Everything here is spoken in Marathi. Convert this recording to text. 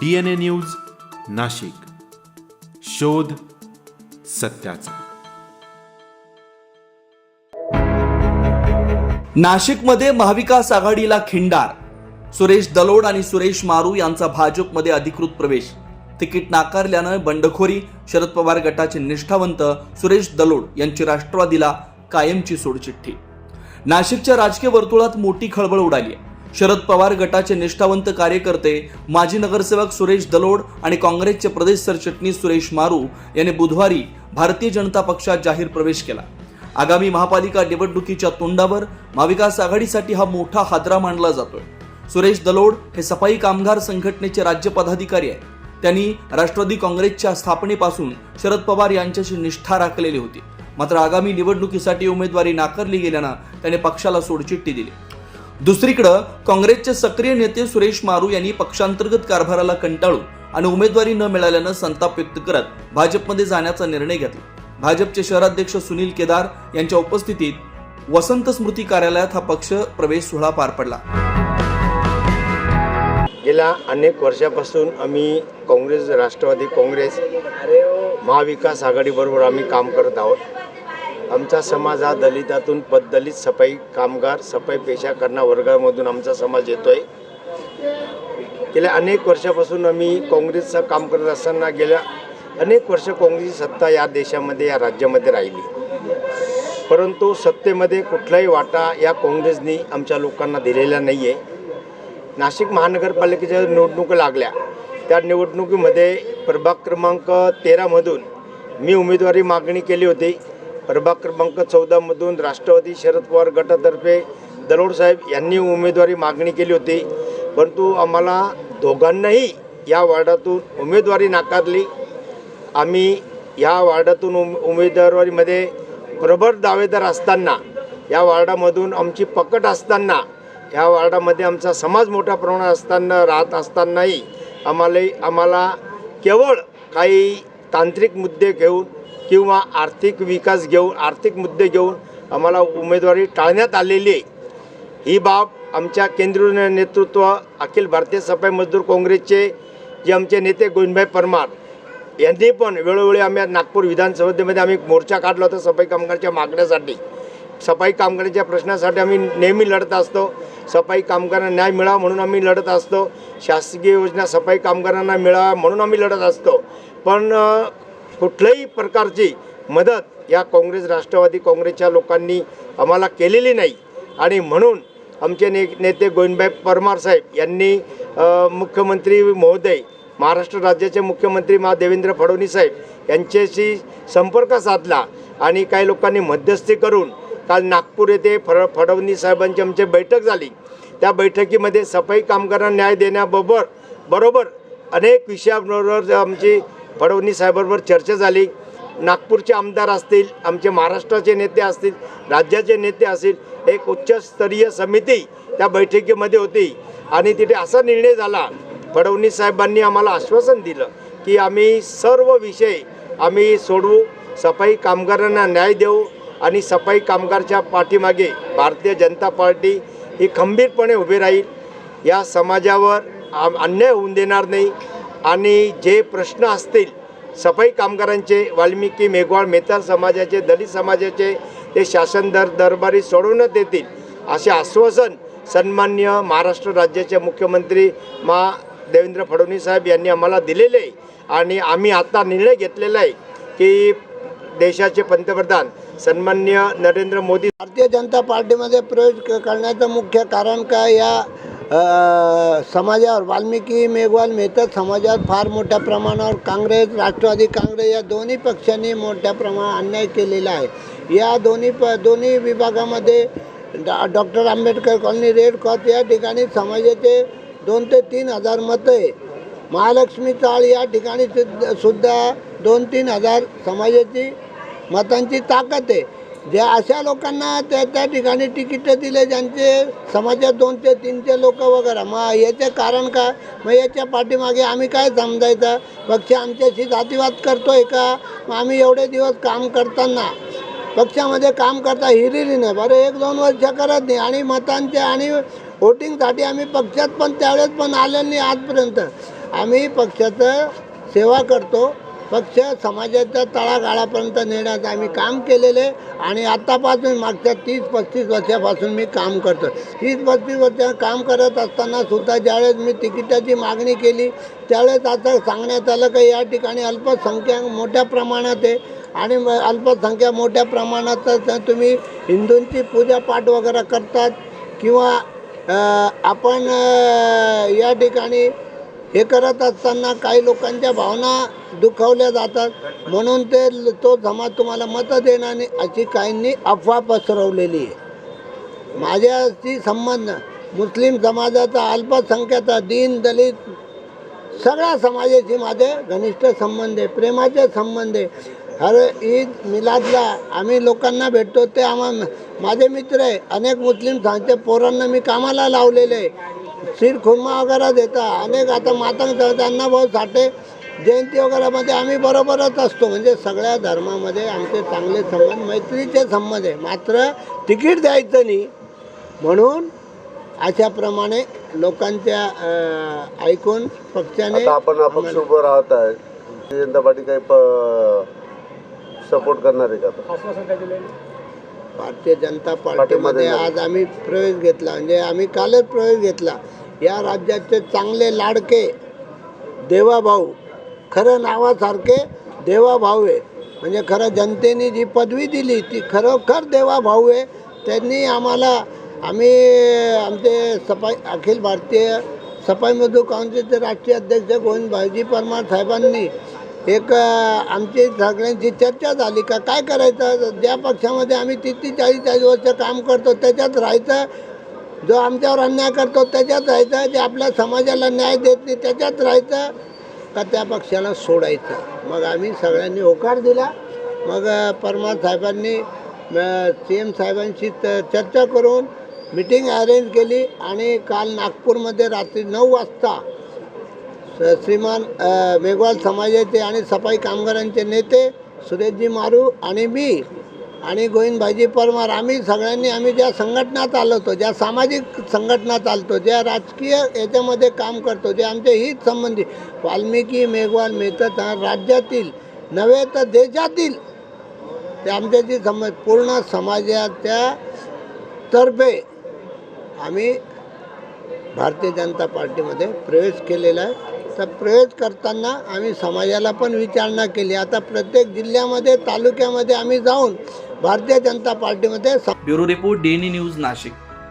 D N A news Nashik. शोध सत्याचा. नाशिकमध्ये महाविकास आघाडीला खिंडार. सुरेश दलोड आणि सुरेश मारू यांचा भाजपमध्ये अधिकृत प्रवेश. तिकीट नाकारल्यानं बंडखोरी शरद पवार गटाचे निष्ठावंत सुरेश दलोड यांची राष्ट्रवादीला कायमची सोडचिठ्ठी. नाशिकच्या राजकीय वर्तुळात मोठी खळबळ उडाली आहे. शरद पवार गटाचे निष्ठावंत कार्यकर्ते माजी नगरसेवक सुरेश दलोड आणि काँग्रेसचे प्रदेश सरचिटणीस सुरेश मारू यांनी बुधवारी भारतीय जनता पक्षात जाहीर प्रवेश केला. आगामी महापालिका निवडणुकीच्या तोंडावर महाविकास आघाडीसाठी हा मोठा हादरा मानला जातोय. सुरेश दलोड हे सफाई कामगार संघटनेचे राज्य पदाधिकारी आहेत. त्यांनी राष्ट्रवादी काँग्रेसच्या स्थापनेपासून शरद पवार यांच्याशी निष्ठा राखलेली होती. मात्र आगामी निवडणुकीसाठी उमेदवारी नाकारली गेल्यानं त्याने पक्षाला सोडचिठ्ठी दिली. दुसरीकडं काँग्रेसचे सक्रिय नेते सुरेश मारू यांनी पक्षांतर्गत कारभाराला कंटाळून आणि उमेदवारी न मिळाल्यानं संताप व्यक्त करत भाजपमध्ये जाण्याचा निर्णय घेतला. भाजपचे शहराध्यक्ष सुनील केदार यांच्या उपस्थितीत वसंत स्मृती कार्यालयात हा पक्ष प्रवेश सोहळा पार पडला. गेल्या अनेक वर्षापासून आम्ही काँग्रेस राष्ट्रवादी काँग्रेस महाविकास आघाडीबरोबर आम्ही काम करत आहोत. आमचा समाज हा दलितातून पददलित सफाई कामगार सफाई पेशा करणाऱ्या वर्गामधून आमचा समाज येतो आहे गेल्या अनेक वर्षापासून आम्ही काँग्रेसचं काम करत असताना गेल्या अनेक वर्ष काँग्रेसची सत्ता या देशामध्ये या राज्यामध्ये राहिली. परंतु सत्तेमध्ये कुठलाही वाटा या काँग्रेसनी आमच्या लोकांना दिलेला नाही आहे नाशिक महानगरपालिकेच्या निवडणुका लागल्या. त्या निवडणुकीमध्ये प्रभाग क्रमांक तेरामधून मी उमेदवारी मागणी केली होती. प्रभाग क्रमांक चौदामधून राष्ट्रवादी शरद पवार गटातर्फे दरोडसाहेब यांनी उमेदवारी मागणी केली होती. परंतु आम्हाला दोघांनाही या वार्डातून उमेदवारी नाकारली. आम्ही या वार्डातून उम उमेदवारीमध्ये प्रबळ दावेदार असताना या वार्डामधून आमची पकड असताना या वार्डामध्ये आमचा समाज मोठ्या प्रमाणात असताना राहत असतानाही आम्हाला आम्हाला केवळ काही तांत्रिक मुद्दे घेऊन किंवा आर्थिक विकास घेऊन आर्थिक मुद्दे घेऊन आम्हाला उमेदवारी टाळण्यात आलेली आहे. ही बाब आमच्या केंद्रीय नेतृत्व अखिल भारतीय सफाई मजदूर काँग्रेसचे जे आमचे नेते गोविंदभाई परमार यांनी पण वेळोवेळी आम्ही नागपूर विधानसभेमध्ये आम्ही मोर्चा काढला होता सफाई कामगारांच्या मागण्यासाठी. सफाई कामगारांच्या प्रश्नासाठी आम्ही नेहमी लढत असतो. सफाई कामगारांना न्याय मिळावा म्हणून आम्ही लढत असतो. शासकीय योजना सफाई कामगारांना मिळावा म्हणून आम्ही लढत असतो. पण कुठल्याही प्रकारची मदत या काँग्रेस राष्ट्रवादी काँग्रेसच्या लोकांनी आम्हाला केलेली नाही. आणि म्हणून आमचे ने नेते गोविंदभाई परमार साहेब यांनी मुख्यमंत्री महोदय महाराष्ट्र राज्याचे मुख्यमंत्री मा देवेंद्र फडणवीस साहेब यांच्याशी संपर्क साधला आणि काही लोकांनी मध्यस्थी करून काल नागपूर येथे फड फडणवीस साहेबांची आमची बैठक झाली. त्या बैठकीमध्ये सफाई कामगारांना न्याय देण्याबरोबर बरोबर अनेक विषयाबरोबर आमची फडणवीस साहेबांबरोबर चर्चा झाली. नागपूरचे आमदार असतील आमचे महाराष्ट्राचे नेते असतील राज्याचे नेते असतील एक उच्चस्तरीय समिती त्या बैठकीमध्ये होती. आणि तिथे असा निर्णय झाला. फडणवीस साहेबांनी आम्हाला आश्वासन दिलं की आम्ही सर्व विषय आम्ही सोडवू सफाई कामगारांना न्याय देऊ आणि सफाई कामगारच्या पाठीमागे भारतीय जनता पार्टी ही खंबीरपणे उभी राहील. या समाजावर आम- अन्याय होऊन देणार नाही. आणि जे प्रश्न असतील सफाई कामगारांचे वाल्मिकी मेघवाळ मेताल समाजाचे दलित समाजाचे ते शासन दर दरबारी सोडवण्यात येतील असे आश्वासन सन्मान्य महाराष्ट्र राज्याचे मुख्यमंत्री मा. देवेंद्र फडणवीस साहेब यांनी आम्हाला दिलेले आहे. आणि आम्ही आता निर्णय घेतलेला आहे की देशाचे पंतप्रधान सन्मान्य नरेंद्र मोदी भारतीय जनता पार्टीमध्ये प्रवेश करण्याचं मुख्य कारण काय? या समाजावर वाल्मिकी मेघवाल मेहतात समाजावर फार मोठ्या प्रमाणावर काँग्रेस राष्ट्रवादी काँग्रेस या दोन्ही पक्षांनी मोठ्या प्रमाणात अन्याय केलेला आहे. या दोन्ही प दोन्ही विभागामध्ये डॉ doctor Ambedkar colony red cross या ठिकाणी समाजाचे दोन ते तीन हजार मतं आहे. महालक्ष्मी चाळ या ठिकाणी सुद्धा दोन तीन हजार समाजाची मतांची ताकद आहे. ज्या अशा लोकांना त्या त्या ठिकाणी तिकीटं दिले ज्यांचे समाजात दोनशे तीनशे लोक वगैरे. मग याचे कारण काय? मग याच्या पाठीमागे आम्ही काय समजायचं? पक्ष आमच्याशी जातीवाद करतोय का? मग आम्ही एवढे दिवस काम करताना पक्षामध्ये काम करता हिरिरी नाही. बरं एक दोन वर्ष करत नाही. आणि मतांचे आणि वोटिंगसाठी आम्ही पक्षात पण त्यावेळेस पण आले नाही आजपर्यंत. आम्ही पक्षाचं सेवा करतो. पक्ष समाजाच्या तळागाळापर्यंत नेण्याचं आम्ही काम केलेलं आहे. आणि आत्तापासून मागच्या तीस पस्तीस वर्षापासून मी काम करतो तीस पस्तीस वर्ष काम करत असताना सुद्धा ज्यावेळेस मी तिकिटाची मागणी केली त्यावेळेस आता सांगण्यात आलं की या ठिकाणी अल्पसंख्याक मोठ्या प्रमाणात आहे. आणि अल्पसंख्या मोठ्या प्रमाणात तर तुम्ही हिंदूंची पूजापाठ वगैरे करतात किंवा आपण या ठिकाणी हे करत असताना काही लोकांच्या भावना दुखावल्या जातात. म्हणून ते तो समाज तुम्हाला मतं देणार नाही अशी काहींनी अफवा पसरवलेली आहे. माझ्याशी संबंध मुस्लिम समाजाचा अल्पसंख्याचा दीन दलित सगळ्या समाजाशी माझे घनिष्ठ संबंध आहे प्रेमाचे संबंध आहे. हर ईद मिलादला आम्ही लोकांना भेटतो ते आम्हा माझे मित्र आहे अनेक मुस्लिम सांगते पोरांना मी कामाला लावलेले आहे. शिर खुर्मा वगैरे देता. अनेक आता मातंग त्यांना भाऊ साठे. जयंती वगैरेमध्ये आम्ही बरोबरच असतो. म्हणजे सगळ्या धर्मामध्ये आमचे चांगले संबंध मैत्रीचे संबंध आहे. मात्र तिकीट द्यायचं नाही. म्हणून अशाप्रमाणे लोकांच्या ऐकून पक्षाने आता आपण अपक्ष उभं राहत आहे. भारतीय जनता पार्टी काही सपोर्ट करणार आहे का? भारतीय जनता पार्टीमध्ये आज आम्ही प्रवेश घेतला. म्हणजे आम्ही कालच प्रवेश घेतला. या राज्याचे चांगले लाडके देवाभाऊ खरं नावासारखे देवाभाऊ आहे म्हणजे खरं जनतेने जी पदवी दिली ती खरोखर देवाभाऊ आहे त्यांनी आम्हाला आम्ही आमचे सफाई अखिल भारतीय सफाई मजदूर काँग्रेसचे राष्ट्रीय अध्यक्ष गोविंद भाईजी परमार साहेबांनी एक आमची सगळ्यांची चर्चा झाली का काय करायचं? ज्या पक्षामध्ये आम्ही तीस तीस चाळीस चाळीस वर्ष काम करतो त्याच्यात राहायचं जो आमच्यावर अन्याय करतो त्याच्यात राहायचं. जे आपल्या समाजाला न्याय देत नाही त्याच्यात राहायचं. का त्या पक्षाला सोडायचं. मग आम्ही सगळ्यांनी होकार दिला. मग परमार साहेबांनी सी एम साहेबांशी चर्चा करून मिटिंग अरेंज केली. आणि काल नागपूरमध्ये रात्री नऊ वाजता स- श्रीमान मेघवाल समाजाचे आणि सफाई कामगारांचे नेते सुरेशजी मारू आणि मी आणि गोविंद भाजी परमार आम्ही सगळ्यांनी आम्ही ज्या संघटनात आलो होतो ज्या सामाजिक संघटना चालतो ज्या राजकीय याच्यामध्ये काम करतो जे आमचे हित संबंधी वाल्मिकी मेघवाल मेहतात राज्यातील नव्हे तर देशातील ते आमच्याशी संबंध पूर्ण समाजाच्या तर्फे आम्ही भारतीय जनता पार्टीमध्ये प्रवेश केलेला आहे. तर प्रवेश करताना आम्ही समाजाला पण विचारणा केली. आता प्रत्येक जिल्ह्यामध्ये तालुक्यामध्ये आम्ही जाऊन भारतीय जनता पार्टीमध्ये ब्युरो रिपोर्ट डेनी न्यूज नाशिक.